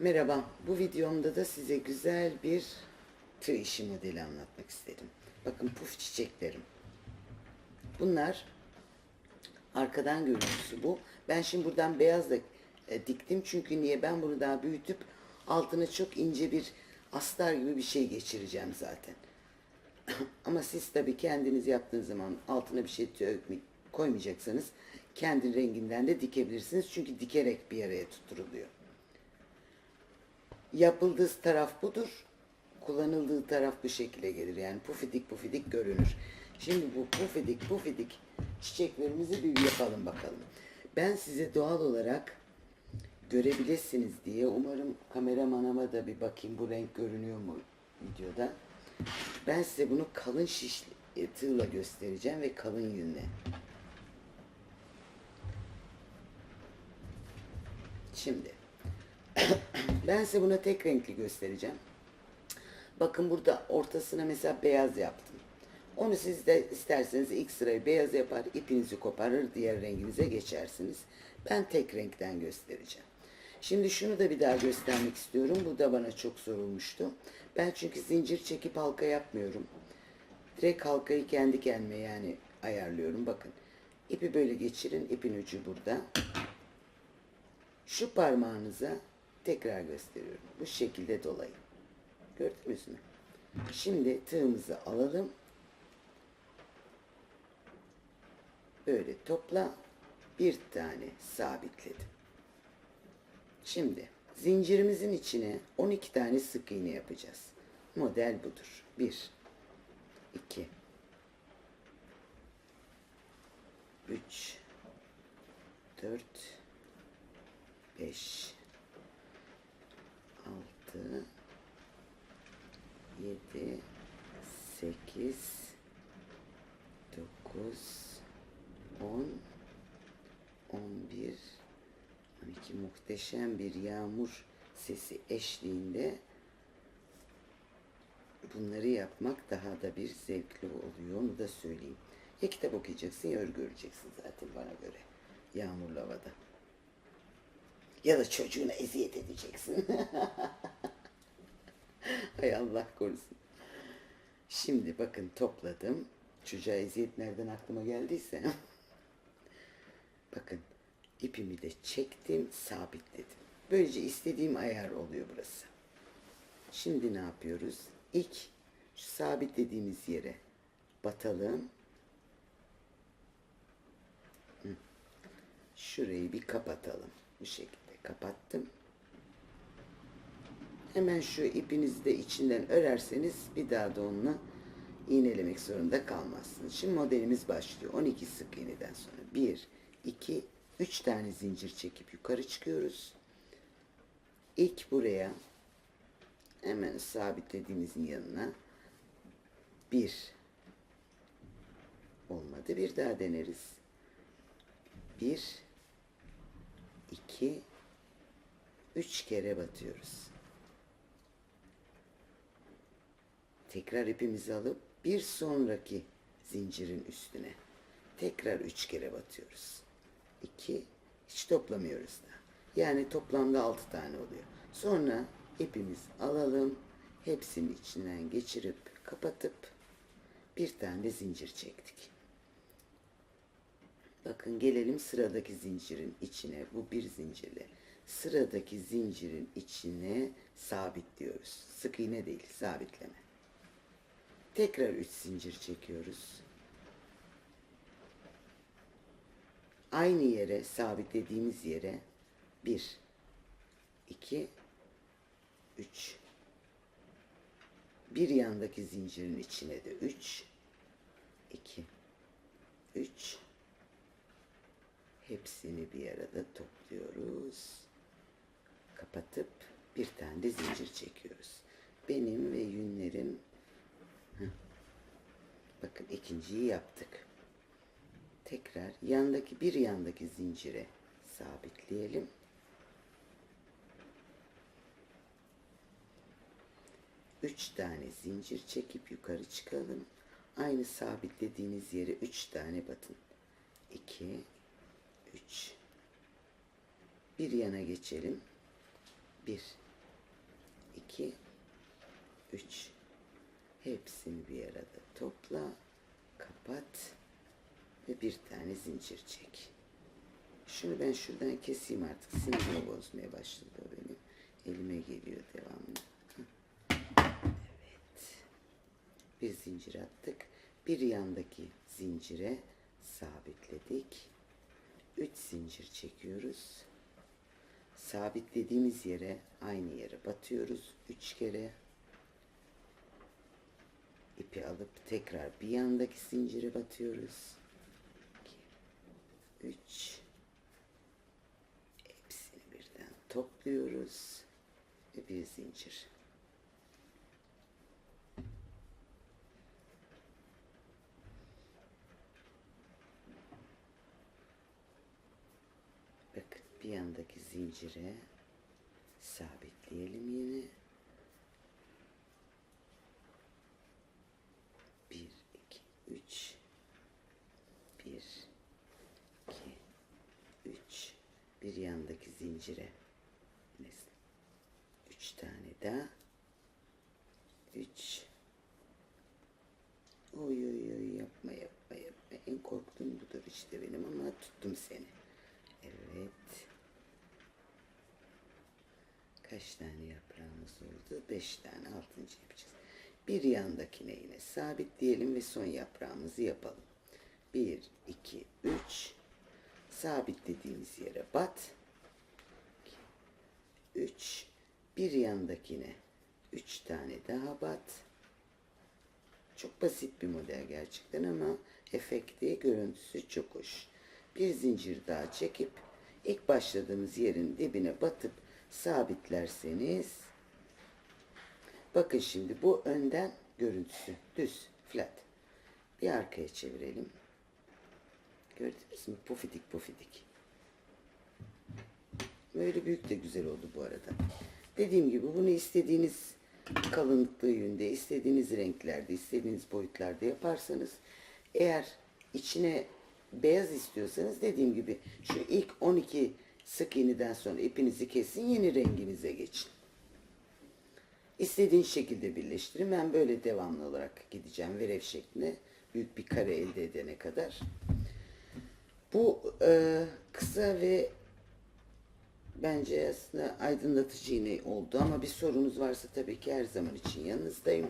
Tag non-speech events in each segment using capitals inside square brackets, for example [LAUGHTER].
Merhaba, bu videomda da size güzel bir tığ işi modeli anlatmak istedim. Bakın puf çiçeklerim. Bunlar arkadan görüntüsü bu. Ben şimdi buradan beyaz da e, diktim çünkü niye ben bunu daha büyütüp altına çok ince bir astar gibi bir şey geçireceğim zaten. [LAUGHS] Ama siz tabii kendiniz yaptığınız zaman altına bir şey koymayacaksanız kendi renginden de dikebilirsiniz. Çünkü dikerek bir araya tutturuluyor. Yapıldığı taraf budur. Kullanıldığı taraf bu şekilde gelir. Yani pufidik pufidik görünür. Şimdi bu pufidik pufidik çiçeklerimizi bir yapalım bakalım. Ben size doğal olarak görebilirsiniz diye umarım kameramanıma da bir bakayım bu renk görünüyor mu videoda. Ben size bunu kalın şiş tığla göstereceğim ve kalın yünle. Şimdi ben size bunu tek renkli göstereceğim. Bakın burada ortasına mesela beyaz yaptım. Onu siz de isterseniz ilk sırayı beyaz yapar, ipinizi koparır, diğer renginize geçersiniz. Ben tek renkten göstereceğim. Şimdi şunu da bir daha göstermek istiyorum. Bu da bana çok sorulmuştu. Ben çünkü zincir çekip halka yapmıyorum. Direkt halkayı kendi kendime yani ayarlıyorum. Bakın ipi böyle geçirin. ipin ucu burada. Şu parmağınıza tekrar gösteriyorum. Bu şekilde dolayın. Gördünüz mü? Şimdi tığımızı alalım. Böyle topla. Bir tane sabitledim. Şimdi zincirimizin içine 12 tane sık iğne yapacağız. Model budur. 1 2 3 4 5 6 7 8 9 10 11 12 muhteşem bir yağmur sesi eşliğinde bunları yapmak daha da bir zevkli oluyor. Onu da söyleyeyim. Ya kitap okuyacaksın ya örgü göreceksin zaten bana göre. Yağmurlu havada. Ya da çocuğuna eziyet edeceksin. [LAUGHS] Hay Allah korusun. Şimdi bakın topladım. Çocuğa eziyet nereden aklıma geldiyse. bakın ipimi de çektim, sabitledim. Böylece istediğim ayar oluyor burası. Şimdi ne yapıyoruz? İlk şu sabitlediğimiz yere batalım. Şurayı bir kapatalım. Bu şekilde kapattım. Hemen şu ipinizi de içinden örerseniz bir daha da onunla iğnelemek zorunda kalmazsınız. Şimdi modelimiz başlıyor. 12 sık iğneden sonra 1, 2, 3 tane zincir çekip yukarı çıkıyoruz. İlk buraya hemen sabitlediğimizin yanına bir olmadı. Bir daha deneriz. Bir, iki, üç kere batıyoruz. Tekrar ipimizi alıp bir sonraki zincirin üstüne tekrar üç kere batıyoruz. İki, hiç toplamıyoruz da. Yani toplamda altı tane oluyor. Sonra ipimizi alalım, hepsini içinden geçirip kapatıp bir tane zincir çektik. Bakın gelelim sıradaki zincirin içine. Bu bir zincirle. Sıradaki zincirin içine sabitliyoruz. Sık iğne değil, sabitleme. Tekrar üç zincir çekiyoruz. Aynı yere sabitlediğimiz yere bir, iki, üç. Bir yandaki zincirin içine de üç, iki, üç. Hepsini bir arada topluyoruz. Kapatıp bir tane de zincir çekiyoruz. Benim ve yünlerim. Bakın ikinciyi yaptık. Tekrar yandaki bir yandaki zincire sabitleyelim. Üç tane zincir çekip yukarı çıkalım. Aynı sabitlediğiniz yere üç tane batın. İki, üç. Bir yana geçelim. Bir, 3. Hepsini bir arada topla, kapat ve bir tane zincir çek. Şunu ben şuradan keseyim artık. Sinirimi bozmaya başladı o benim. Elime geliyor devamlı. Evet. Bir zincir attık. Bir yandaki zincire sabitledik. Üç zincir çekiyoruz. Sabitlediğimiz yere aynı yere batıyoruz. Üç kere. İpi alıp tekrar bir yandaki zincire batıyoruz. İki, üç. Hepsini birden topluyoruz. Ve bir zincir. Bakın bir yandaki zincire sabitleyelim yine. Bir, iki, üç. Bir, iki, üç. Bir yandaki zincire. Neyse. Üç tane daha. Üç. Oy oy oy yapma yapma yapma. En korktuğum budur işte benim ama tuttum seni. Evet. Kaç tane yaprağımız oldu? Beş tane altıncı yapacağız. Bir yandakine yine sabitleyelim ve son yaprağımızı yapalım. Bir, iki, üç. Sabitlediğimiz yere bat. İki, Üç. Bir yandakine üç tane daha bat. Çok basit bir model gerçekten ama efekti, görüntüsü çok hoş. Bir zincir daha çekip ilk başladığımız yerin dibine batıp sabitlerseniz bakın şimdi bu önden görüntüsü düz flat. Bir arkaya çevirelim. Gördünüz mü? Pufidik pufidik. Böyle büyük de güzel oldu bu arada. Dediğim gibi bunu istediğiniz kalınlıkta yönde, istediğiniz renklerde, istediğiniz boyutlarda yaparsanız eğer içine beyaz istiyorsanız dediğim gibi şu ilk 12 sık iğneden sonra ipinizi kesin yeni renginize geçin. İstediğin şekilde birleştirin. Ben böyle devamlı olarak gideceğim verev şeklinde büyük bir kare elde edene kadar. Bu e, kısa ve bence aslında aydınlatıcı yine oldu ama bir sorunuz varsa tabii ki her zaman için yanınızdayım.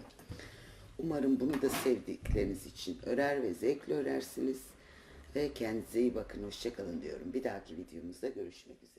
Umarım bunu da sevdikleriniz için örer ve zevkle örersiniz. Ve kendinize iyi bakın. Hoşçakalın diyorum. Bir dahaki videomuzda görüşmek üzere.